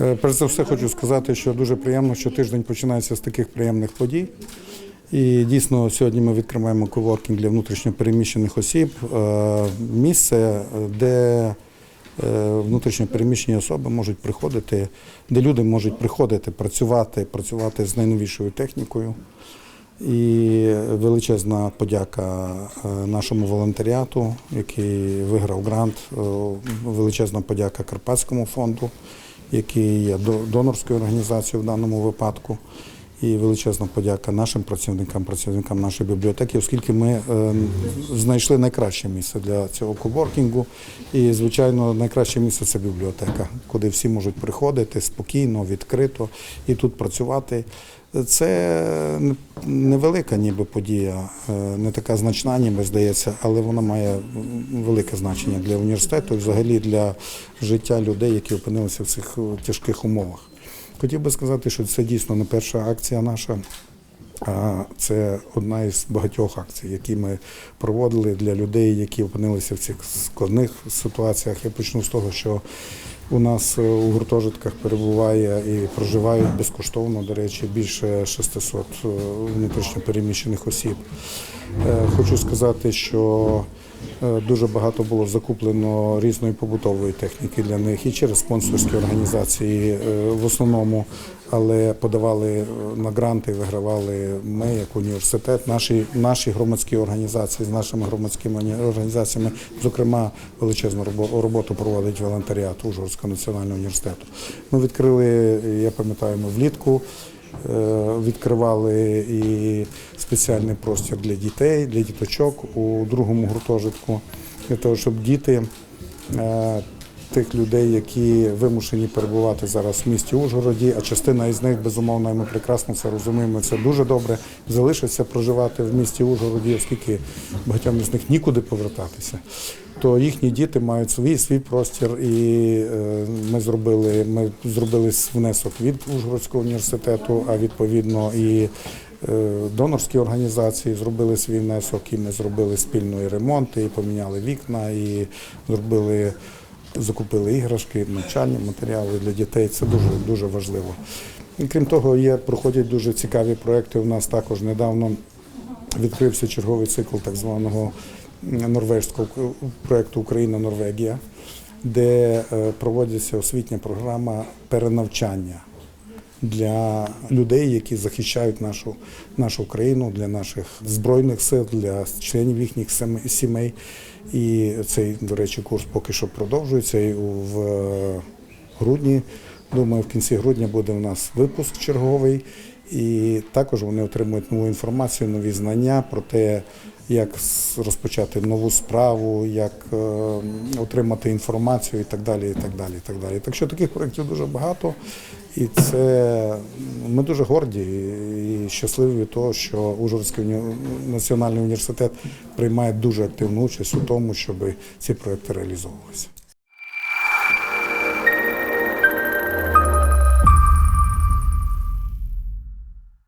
Е, Перш за все хочу сказати, що дуже приємно, що тиждень починається з таких приємних подій. І дійсно сьогодні ми відкриваємо коворкінг для внутрішньопереміщених осіб. Е, Місце, де е, внутрішньопереміщені особи можуть приходити, де люди можуть приходити, працювати, працювати з найновішою технікою. І величезна подяка нашому волонтеріату, який виграв грант. Величезна подяка Карпатському фонду, який є до- донорською організацією в даному випадку. І величезна подяка нашим працівникам, працівникам нашої бібліотеки, оскільки ми е, знайшли найкраще місце для цього коворкінгу. І, звичайно, найкраще місце це бібліотека, куди всі можуть приходити спокійно, відкрито і тут працювати. Це невелика ніби подія, е, не така значна, ніби здається, але вона має велике значення для університету і взагалі для життя людей, які опинилися в цих е, тяжких умовах. Хотів би сказати, що це дійсно не перша акція наша. Це одна із багатьох акцій, які ми проводили для людей, які опинилися в цих складних ситуаціях. Я почну з того, що у нас е, у гуртожитках перебуває і проживають безкоштовно, до речі, більше 600 е, внутрішньопереміщених осіб. Е, Хочу сказати, що дуже багато було закуплено різної побутової техніки для них і через спонсорські організації е, в основному, але подавали е, на гранти, вигравали ми як університет, наші, наші громадські організації з нашими громадськими організаціями, зокрема, величезну роботу проводить волонтеріат Ужгородського національного університету. Ми відкрили, я пам'ятаю, ми влітку. Е, Відкривали і спеціальний простір для дітей, для діточок у другому гуртожитку, для того, щоб діти е, тих людей, які вимушені перебувати зараз в місті Ужгороді, а частина із них, безумовно, ми прекрасно це розуміємо. Це дуже добре. Залишаться проживати в місті Ужгороді, оскільки багатьом із них нікуди повертатися. То їхні діти мають свій свій простір, і е, ми зробили ми зробили внесок від Ужгородського університету, а відповідно і е, донорські організації зробили свій внесок, і ми зробили спільно і ремонт, і поміняли вікна, і зробили закупили іграшки, навчальні матеріали для дітей. Це дуже дуже важливо. І крім того, є проходять дуже цікаві проекти. У нас також недавно відкрився черговий цикл так званого норвежського проекту Україна-Норвегія, де е, проводиться освітня програма перенавчання для людей, які захищають нашу, нашу країну, для наших збройних сил, для членів їхніх сімей. І цей, до речі, курс поки що продовжується. І в е, грудні, думаю, в кінці грудня буде у нас випуск черговий. І також вони отримують нову інформацію, нові знання про те, як розпочати нову справу, як е, отримати інформацію і так далі. І так далі, і так далі. Так що таких проєктів дуже багато. І це ми дуже горді і щасливі від того, що Ужгородський національний університет приймає дуже активну участь у тому, щоб ці проекти реалізовувалися.